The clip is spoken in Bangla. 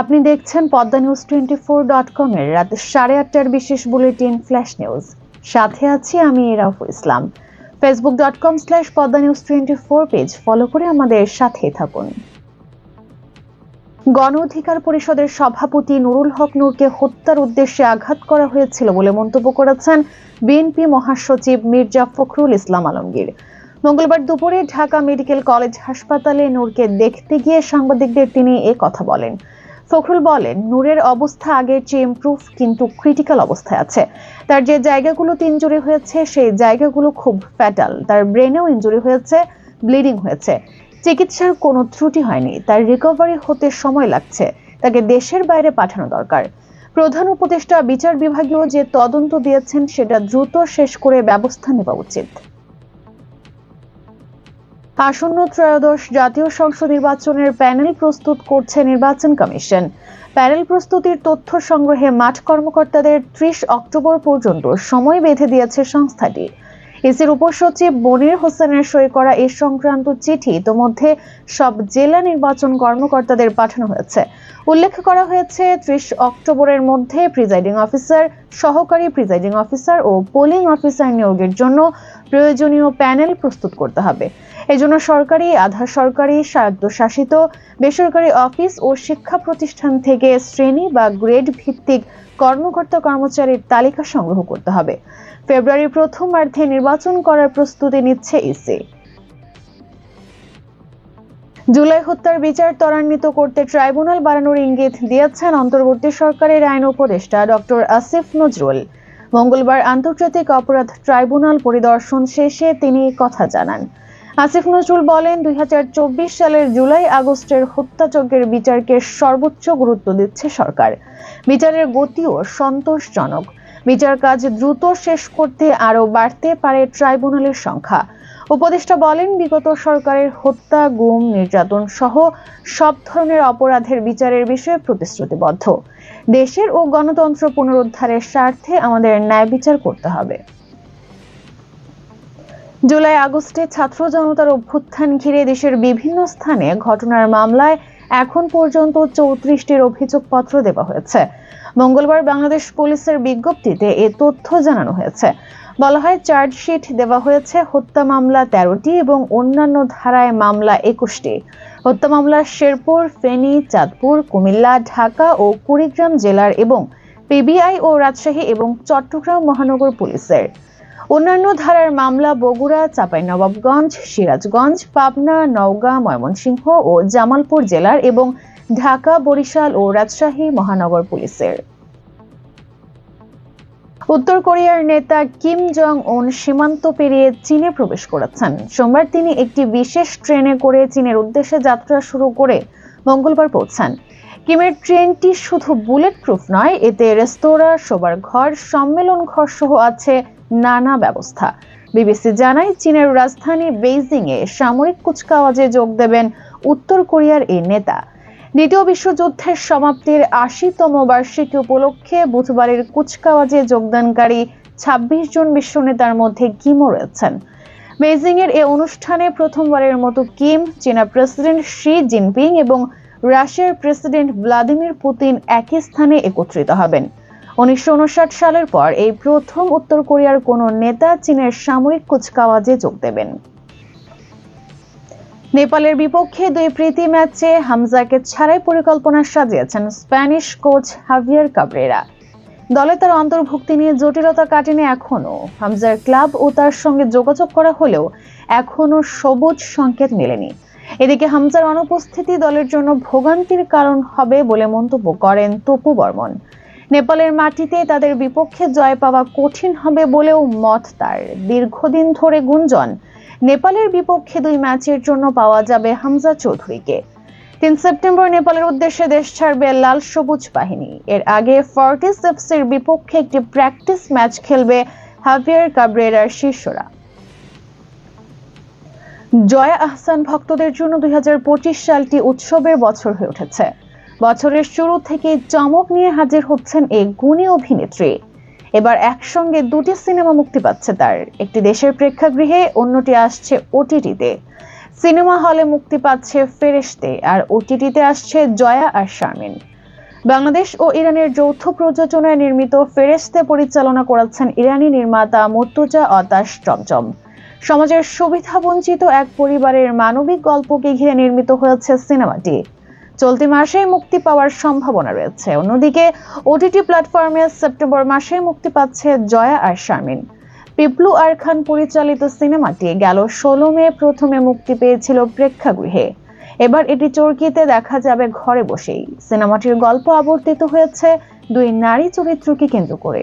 আপনি দেখছেন Padma news twenty four dot কমের রাত সাড়ে আটটার বিশেষ বুলেটিন ফ্ল্যাশ নিউজ। সাথে আছি আমি Raful Islam. Facebook dot com slash Padma news twenty four page follow করে আমাদের সাথে থাকুন। গণ অধিকার পরিষদের সভাপতি নুরুল হক নূরকে হত্যার উদ্দেশ্যে আঘাত করা হয়েছিল বলে মন্তব্য করেছেন বিএনপি মহাসচিব মির্জা ফখরুল ইসলাম আলমগীর। মঙ্গলবার দুপুরে ঢাকা মেডিকেল কলেজ হাসপাতালে নূরকে দেখতে গিয়ে সাংবাদিকদের তিনি এ কথা বলেন। ফখরুল বলেন, নূরের অবস্থা আগের চেয়ে ইমপ্রুভ কিন্তু ক্রিটিক্যাল অবস্থায় আছে। তার যে জায়গাগুলোতে ইঞ্জুরি হয়েছে, সেই জায়গাগুলো খুব ফ্যাটাল তার ব্রেনেও ইঞ্জুরি হয়েছে ব্লিডিং হয়েছে। চিকিৎসার কোনো ত্রুটি হয়নি। তার রিকভারি হতে সময় লাগছে। তাকে দেশের বাইরে পাঠানো দরকার। প্রধান উপদেষ্টা, বিচার বিভাগীয় যে তদন্ত দিয়েছেন, সেটা দ্রুত শেষ করে ব্যবস্থা নেওয়া উচিত। আসন্ন ত্রয়োদশ জাতীয় সংসদ নির্বাচনের প্যানেল প্রস্তুত করছে নির্বাচন কমিশন। প্যানেল প্রস্তুতির তথ্য সংগ্রহে মাঠ কর্মকর্তাদের ত্রিশ অক্টোবর পর্যন্ত সময় বেঁধে দিয়েছে সংস্থাটি। ইসির উপসচিব বনির হোসেনের সই করা এ সংক্রান্ত চিঠি ইতোমধ্যে সব জেলা নির্বাচন কর্মকর্তাদের পাঠানো হয়েছে। উল্লেখ করা হয়েছে, ত্রিশ অক্টোবরের মধ্যে প্রিজাইডিং অফিসার, সহকারী প্রিজাইডিং অফিসার ও পোলিং অফিসার নিয়োগের জন্য প্রয়োজনীয় প্যানেল প্রস্তুত করতে হবে। এজন্য সরকারি, আধা সরকারি, স্বায়ত্তশাসিত, বেসরকারি অফিস ও শিক্ষা প্রতিষ্ঠান থেকে শ্রেণি বা গ্রেড ভিত্তিক কর্মকর্তা কর্মচারীর তালিকা সংগ্রহ করতে হবে। ফেব্রুয়ারির প্রথমার্ধে নির্বাচন করার প্রস্তুতি নিচ্ছে ইসি। জুলাই হত্যার বিচার ত্বরান্বিত করতে ট্রাইব্যুনাল বাড়ানোর ইঙ্গিত দিয়েছেন অন্তর্বর্তী সরকারের আইন উপদেষ্টা ডক্টর আসিফ নজরুল। মঙ্গলবার আন্তর্জাতিক অপরাধ ট্রাইব্যুনাল পরিদর্শন শেষে তিনি কথা জানান। আসিফ নজরুল বলেন, দুই হাজার চব্বিশ সালের জুলাই আগস্টের হত্যাযজ্ঞের বিচারকে সর্বোচ্চ গুরুত্ব দিচ্ছে সরকার। বিচারের গতিও সন্তোষজনক। বিচার কাজ দ্রুত শেষ করতে আরও বাড়তে পারে ট্রাইব্যুনালের সংখ্যা। উপদেষ্টা বলেন, বিগত সরকারের হত্যা, গুম, নির্যাতন সহ সব ধরনের অপরাধের বিচারের বিষয়ে প্রতিশ্রুতিবদ্ধ। দেশের ও গণতন্ত্র পুনরুদ্ধারের স্বার্থে আমাদের ন্যায় বিচার করতে হবে। জুলাই আগস্টে ছাত্র জনতার অভ্যুত্থান ঘিরে দেশের বিভিন্ন স্থানে ঘটনার মামলায় এখন পর্যন্ত চৌত্রিশটির অভিযোগপত্র দেওয়া হয়েছে। মঙ্গলবার বাংলাদেশ পুলিশের বিজ্ঞপ্তিতে এ তথ্য জানানো হয়েছে। বলা হয়, চার্জশিট দেওয়া হয়েছে হত্যা মামলা তেরোটি এবং অন্যান্য ধারায় মামলা একুশটি। হত্যা মামলা শেরপুর, ফেনী, চাঁদপুর, কুমিল্লা, ঢাকা ও কুড়িগ্রাম জেলার এবং পিবিআই ও রাজশাহী এবং চট্টগ্রাম মহানগর পুলিশের। অন্যান্য ধারার মামলা বগুড়া, চাঁপাইনবাবগঞ্জ, সিরাজগঞ্জ, পাবনা, নওগাঁ, ময়মনসিংহ ও জামালপুর জেলার এবং ঢাকা, বরিশাল ও রাজশাহী মহানগর পুলিশের। উত্তর কোরিয়ার নেতা কিম জং উন সীমান্ত পেরিয়ে চীনে প্রবেশ করেছেন। সোমবার তিনি একটি বিশেষ ট্রেনে করে চীনের উদ্দেশ্যে যাত্রা শুরু করে মঙ্গলবার পৌঁছান। কিমের ট্রেনটি শুধু বুলেট প্রুফ নয়, এতে রেস্তোরাঁ শোবার ঘর সম্মেলন ঘর সহ আছে নানা ব্যবস্থা। বিবিসি জানায়, চীনের রাজধানী বেইজিং এ সামরিক কুচকাওয়াজে যোগ দেবেন উত্তর কোরিয়ার এই নেতা। দ্বিতীয় বিশ্বযুদ্ধের সমাপ্তির আশিতম বার্ষিকী উপলক্ষে বুধবারের কুচকাওয়াজে যোগদানকারী ছাব্বিশ জন বিশ্ব নেতার মধ্যে কিমও রয়েছেন। বেইজিং এর এ অনুষ্ঠানে প্রথমবারের মতো কিম, চীনা প্রেসিডেন্ট শি জিনপিং এবং রাশিয়ার প্রেসিডেন্ট ভ্লাদিমির পুতিন একই স্থানে একত্রিত হবেন। উনিশশো উনষাট সালের পর এই প্রথম উত্তর কোরিয়ার কোনো নেতা চীনের সামরিক কুচকাওয়াজে যোগ দেবেন। নেপালের বিপক্ষে দুই প্রীতি ম্যাচে হামজাকে ছাড়াই পরিকল্পনা সাজিয়েছেন স্প্যানিশ কোচ হাভিয়ার কাবরেরা। দলে তার অন্তর্ভুক্তি নিয়ে জটিলতা কাটেনি এখনও। হামজার ক্লাব ও তার সঙ্গে যোগাযোগ করা হলেও এখনও সবুজ সংকেত মেলেনি। এদিকে হামজার অনুপস্থিতি দলের জন্য ভোগান্তির কারণ হবে বলে মন্তব্য করেন তপু বর্মন। নেপালের মাটিতে তাদের বিপক্ষে জয় পাওয়া কঠিন হবে বলেও মত তার। দীর্ঘদিন ধরে গুঞ্জন নেপালের বিপক্ষে দুই ম্যাচের জন্য পাওয়া যাবে হামজা চৌধুরীকে। তিন সেপ্টেম্বর নেপালের উদ্দেশ্যে দেশ ছাড়বে লাল সবুজ বাহিনী। এর আগে ফর্টিস এফসির বিপক্ষে একটি প্র্যাকটিস ম্যাচ খেলবে হাভিয়ার কাবরেরার শিষ্যরা। জয়া আহসান ভক্তদের জন্য দুই হাজার পঁচিশ সালটি উৎসবের বছর হয়ে উঠেছে। বছরের শুরু থেকে চমক নিয়ে হাজির হচ্ছেন এই গুণী অভিনেত্রী। এবার একসঙ্গে দুটি সিনেমা মুক্তি পাচ্ছে তার। একটি দেশের প্রেক্ষাগৃহে, অন্যটি আসছে ওটিটিতে। সিনেমা হলে মুক্তি পাচ্ছে ফেরেশতে, আর ওটিটিতে আসছে জয়া আর শারমিন। বাংলাদেশ ও ইরানের যৌথ প্রযোজনায় নির্মিত ফেরেস্তে পরিচালনা করেছেন ইরানি নির্মাতা মুর্তুজা অতাশ চমচম। সমাজের সুবিধাবঞ্চিত এক পরিবারের মানবিক গল্পকে ঘিরে নির্মিত হয়েছে সিনেমাটি। চলতি মাসে মুক্তি পাওয়ার সম্ভাবনা রয়েছে। অন্যদিকে, ওটিটি প্ল্যাটফর্মে সেপ্টেম্বর মাসে মুক্তি পাচ্ছে জয়া আর শারমিন। পিপলু আর খান পরিচালিত সিনেমাটি গেল ষোলো মে প্রথমে মুক্তি পেয়েছিল প্রেক্ষাগৃহে। এবার এটি চরকিতে দেখা যাবে ঘরে বসেই। সিনেমাটির গল্প আবর্তিত হয়েছে দুই নারী চরিত্রকে কেন্দ্র করে।